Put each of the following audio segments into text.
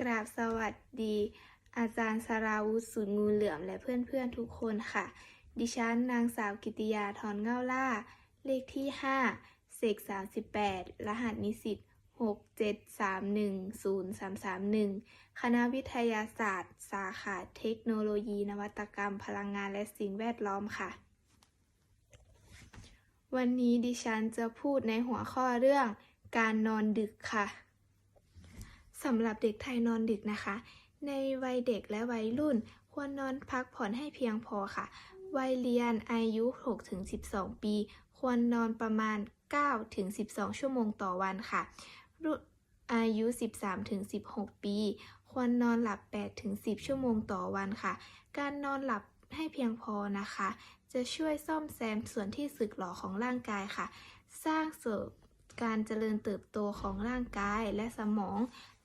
กราบสวัสดี อาจารย์สราวุธศูนงูเหลือมและเพื่อนๆทุกคนค่ะ ดิฉันนางสาวกิติยาทอนเง่าล่า เลขที่ 5 เสก 38 รหัสนิสิต6731031 คณะวิทยาศาสตร์ สาขาเทคโนโลยี นวัตกรรม พลังงานและสิ่งแวดล้อมค่ะ วันนี้ดิฉันจะพูดในหัวข้อเรื่องการนอนดึกค่ะ สำหรับเด็กไทยนอนดึกนะคะ ในวัยเด็กและวัยรุ่น ควรนอนพักผ่อนให้เพียงพอค่ะ วัยเรียนอายุ 6-12 ปี ควรนอนประมาณ 9-12 ชั่วโมงต่อวันค่ะรุ่นอายุ 13-16 ปี ควรนอนหลับ 8-10 ชั่วโมงต่อวันค่ะ การนอนหลับให้เพียงพอนะคะ จะช่วยซ่อมแซมส่วนที่สึกหรอของร่างกายค่ะ สร้างเสริม การเจริญเติบโตของร่างกายและสมอง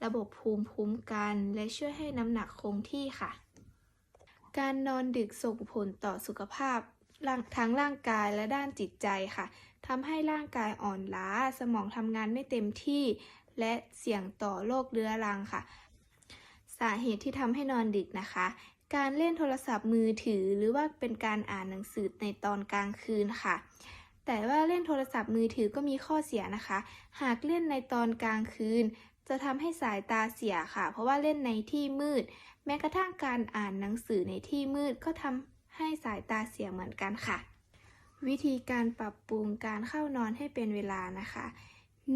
ระบบภูมิคุ้มกัน และช่วยให้น้ำหนักคงที่ค่ะ การนอนดึกส่งผลต่อสุขภาพทั้งร่างกายและด้านจิตใจค่ะทำให้ร่างกายอ่อนล้า สมองทำงานไม่เต็มที่ และเสี่ยงต่อโรคเรื้อรังค่ะ สาเหตุที่ทำให้นอนดึกนะคะ การเล่นโทรศัพท์มือถือหรือว่าเป็นการอ่านหนังสือในตอนกลางคืนค่ะ แต่ว่าเล่นโทรศัพท์มือถือก็มีข้อเสียนะคะ หากเล่นในตอนกลางคืน จะทำให้สายตาเสียค่ะ เพราะว่าเล่นในที่มืด แม้กระทั่งการอ่านหนังสือในที่มืดก็ทำให้สายตาเสียเหมือนกันค่ะ วิธีการปรับปรุงการเข้านอนให้เป็นเวลานะคะ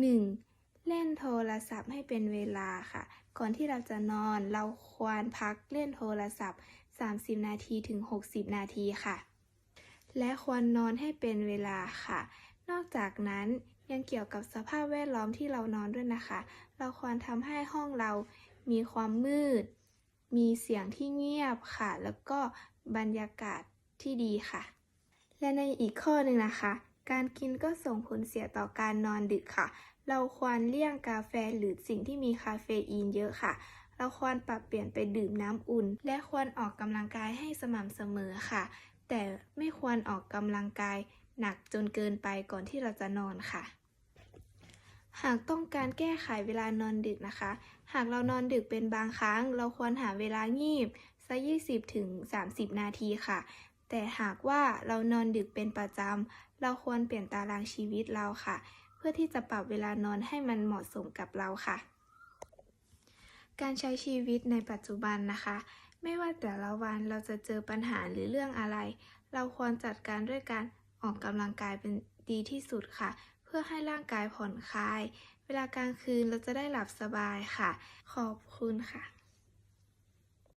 1. เล่นโทรศัพท์ให้เป็นเวลาค่ะ ก่อนที่เราจะนอนเราควรพักเล่นโทรศัพท์ 30 นาทีถึง 60 นาทีค่ะ และควรนอนให้เป็นเวลาค่ะ นอกจากนั้นยังเกี่ยวกับสภาพแวดล้อมที่เรานอนด้วยนะคะ เราควรทำให้ห้องเรามีความมืด มีเสียงที่เงียบค่ะ แล้วก็บรรยากาศที่ดีค่ะ และในอีกข้อหนึ่งนะคะ การกินก็ส่งผลเสียต่อการนอนดึกค่ะ เราควรเลี่ยงกาแฟหรือสิ่งที่มีคาเฟอีนเยอะค่ะ เราควรปรับเปลี่ยนไปดื่มน้ำอุ่น และควรออกกำลังกายให้สม่ำเสมอค่ะ แต่ไม่ควรออกกำลังกายหนักจนเกินไปก่อนที่เราจะนอนค่ะ หากต้องการแก้ไขเวลานอนดึกนะคะ หากเรานอนดึกเป็นบางครั้ง เราควรหาเวลางีบสัก20ถึง30 นาทีค่ะ แต่หากว่าเรานอนดึกเป็นประจำ เราควรเปลี่ยนตารางชีวิตเราค่ะ เพื่อที่จะปรับเวลานอนให้มันเหมาะสมกับเราค่ะ การใช้ชีวิตในปัจจุบันนะคะ ไม่ว่าแต่ละวันเราจะเจอปัญหาหรือเรื่องอะไร เราควรจัดการด้วยการออกกำลังกายเป็นดีที่สุดค่ะ เพื่อให้ร่างกายผ่อนคลาย เวลากลางคืนเราจะได้หลับสบายค่ะ ขอบคุณค่ะ